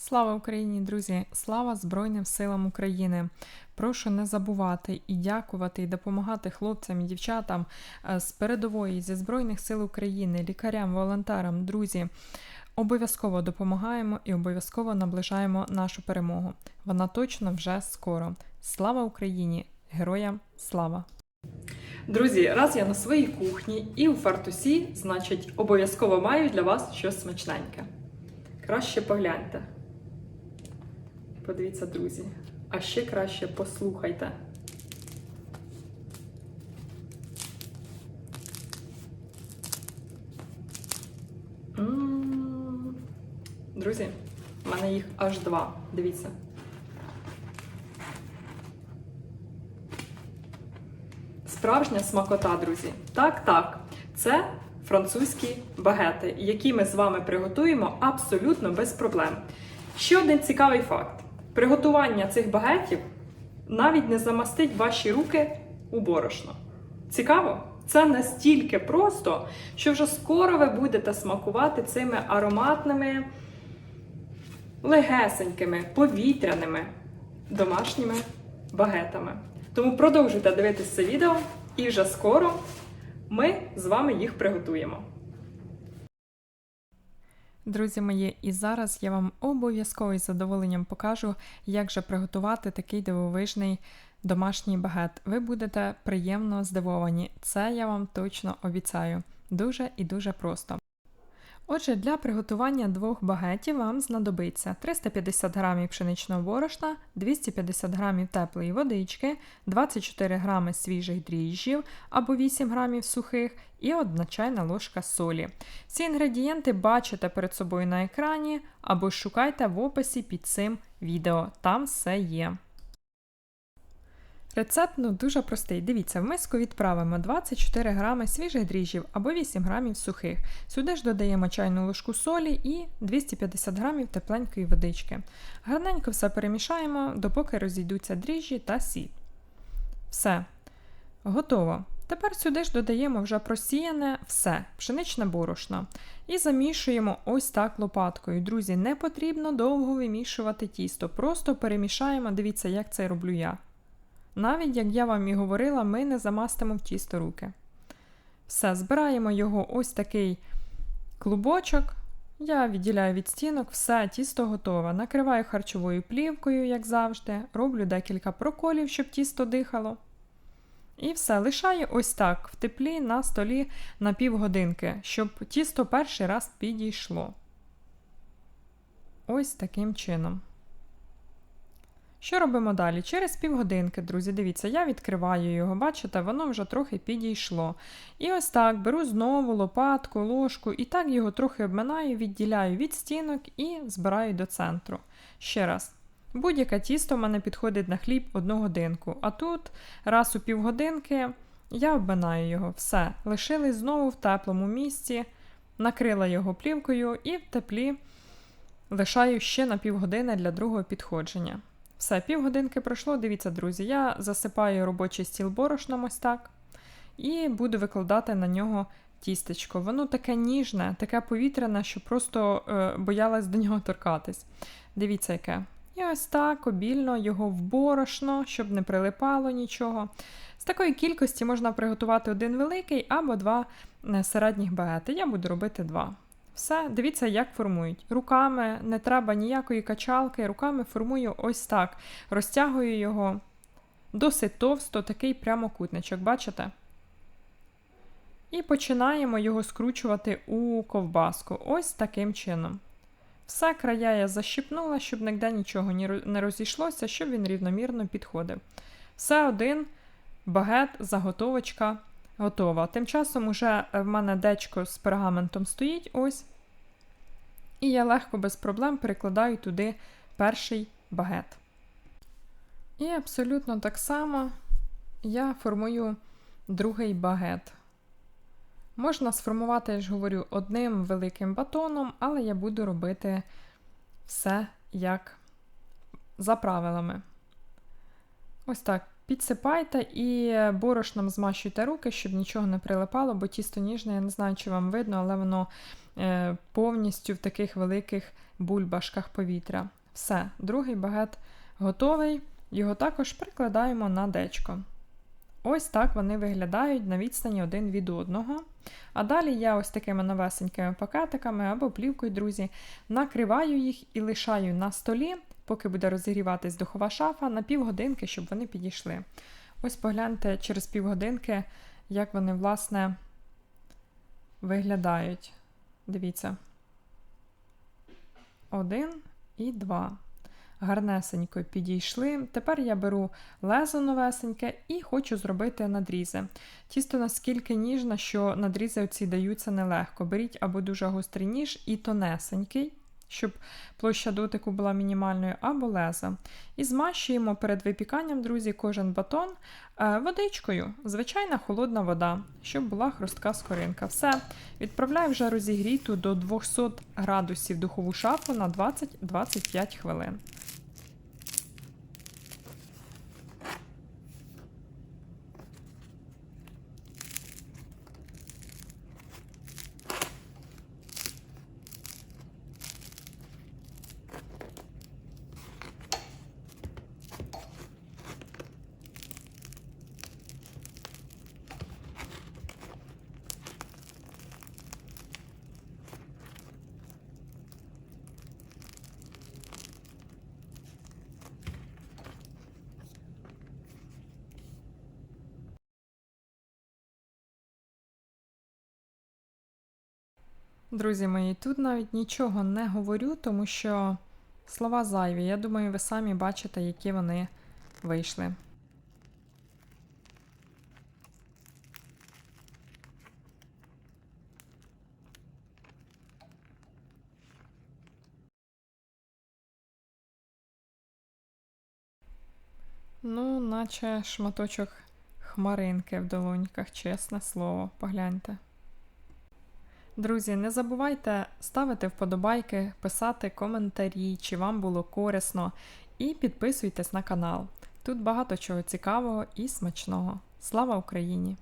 Слава Україні, друзі! Слава Збройним силам України! Прошу не забувати і дякувати, і допомагати хлопцям і дівчатам е, з передової зі Збройних сил України, лікарям, волонтерам, друзі. Обов'язково допомагаємо і обов'язково наближаємо нашу перемогу. Вона точно вже скоро. Слава Україні! Героям слава! Друзі, раз я на своїй кухні і у фартусі, значить, обов'язково маю для вас щось смачненьке. Краще погляньте. Подивіться, друзі. А ще краще послухайте. Друзі, в мене їх аж два. Дивіться. Справжня смакота, друзі. Так, так. Це французькі багети, які ми з вами приготуємо абсолютно без проблем. Ще один цікавий факт: приготування цих багетів навіть не замастить ваші руки у борошно. Цікаво? Це настільки просто, що вже скоро ви будете смакувати цими ароматними, легесенькими, повітряними домашніми багетами. Тому продовжуйте дивитися це відео, і вже скоро ми з вами їх приготуємо. Друзі мої, і зараз я вам обов'язково із задоволенням покажу, як же приготувати такий дивовижний домашній багет. Ви будете приємно здивовані. Це я вам точно обіцяю. Дуже і дуже просто. Отже, для приготування двох багетів вам знадобиться 350 г пшеничного борошна, 250 г теплої водички, 24 г свіжих дріжджів або 8 г сухих і 1 чайна ложка солі. Ці інгредієнти бачите перед собою на екрані або шукайте в описі під цим відео, там все є. Рецепт ну, дуже простий. Дивіться, в миску відправимо 24 грами свіжих дріжджів або 8 грамів сухих. Сюди ж додаємо чайну ложку солі і 250 грамів тепленької водички. Гарненько все перемішаємо, допоки розійдуться дріжджі та сіль. Все. Готово. Тепер сюди ж додаємо вже просіяне все, пшеничне борошно. І замішуємо ось так лопаткою. Друзі, не потрібно довго вимішувати тісто. Просто перемішаємо, дивіться, як це роблю я. Навіть, як я вам і говорила, ми не замастимо в тісто руки. Все, збираємо його ось такий клубочок. Я відділяю від стінок, все, тісто готове. Накриваю харчовою плівкою, як завжди, роблю декілька проколів, щоб тісто дихало. І все, лишаю ось так в теплі на столі на півгодинки, щоб тісто перший раз підійшло. Ось таким чином. Що робимо далі? Через півгодинки, друзі, дивіться, я відкриваю його, бачите, воно вже трохи підійшло. І ось так беру знову лопатку, ложку, і так його трохи обминаю, відділяю від стінок і збираю до центру. Ще раз. Будь-яке тісто в мене підходить на хліб одну годинку. А тут раз у півгодинки я обминаю його. Все. Лишились знову в теплому місці, накрила його плівкою і в теплі лишаю ще на півгодини для другого підходження. Все, півгодинки пройшло. Дивіться, друзі, я засипаю робочий стіл борошном ось так. І буду викладати на нього тістечко. Воно таке ніжне, таке повітряне, що просто е, боялась до нього торкатись. Дивіться, яке. І ось так обільно його в борошно, щоб не прилипало нічого. З такої кількості можна приготувати один великий або два е, середніх багети. Я буду робити два. Все, дивіться, як формують. Руками не треба ніякої качалки, руками формую ось так. Розтягую його досить товсто, такий прямокутничок, бачите? І починаємо його скручувати у ковбаску. Ось таким чином. Все края я защіпнула, щоб ніде нічого не розійшлося, щоб він рівномірно підходив. Все один багет, заготовочка готова. Тим часом уже в мене дечко з пергаментом стоїть ось. І я легко без проблем перекладаю туди перший багет. І абсолютно так само я формую другий багет. Можна сформувати, я ж говорю, одним великим батоном, але я буду робити все як за правилами. Ось так. Підсипайте і борошном змащуйте руки, щоб нічого не прилипало, бо тісто ніжне, я не знаю, чи вам видно, але воно е, повністю в таких великих бульбашках повітря. Все, другий багет готовий. Його також прикладаємо на дечко. Ось так вони виглядають на відстані один від одного. А далі я ось такими новесенькими пакетиками або плівкою, друзі, накриваю їх і лишаю на столі, поки буде розігріватись духова шафа, на півгодинки, щоб вони підійшли. Ось погляньте через півгодинки, як вони, власне, виглядають. Дивіться. Один і два. Гарнесенько підійшли. Тепер я беру лезо новесеньке і хочу зробити надрізи. Тісто наскільки ніжне, що надрізи оці даються нелегко. Беріть або дуже гострий ніж і тонесенький, щоб площа дотику була мінімальною, або леза. І змащуємо перед випіканням, друзі, кожен батон е, водичкою. Звичайна холодна вода, щоб була хрустка скоринка. Все. Відправляю вже розігріту до 200 градусів духову шафу на 20-25 хвилин. Друзі мої, тут навіть нічого не говорю, тому що слова зайві. Я думаю, ви самі бачите, які вони вийшли. Ну, наче шматочок хмаринки в долоньках, чесне слово, погляньте. Друзі, не забувайте ставити вподобайки, писати коментарі, чи вам було корисно, і підписуйтесь на канал. Тут багато чого цікавого і смачного. Слава Україні!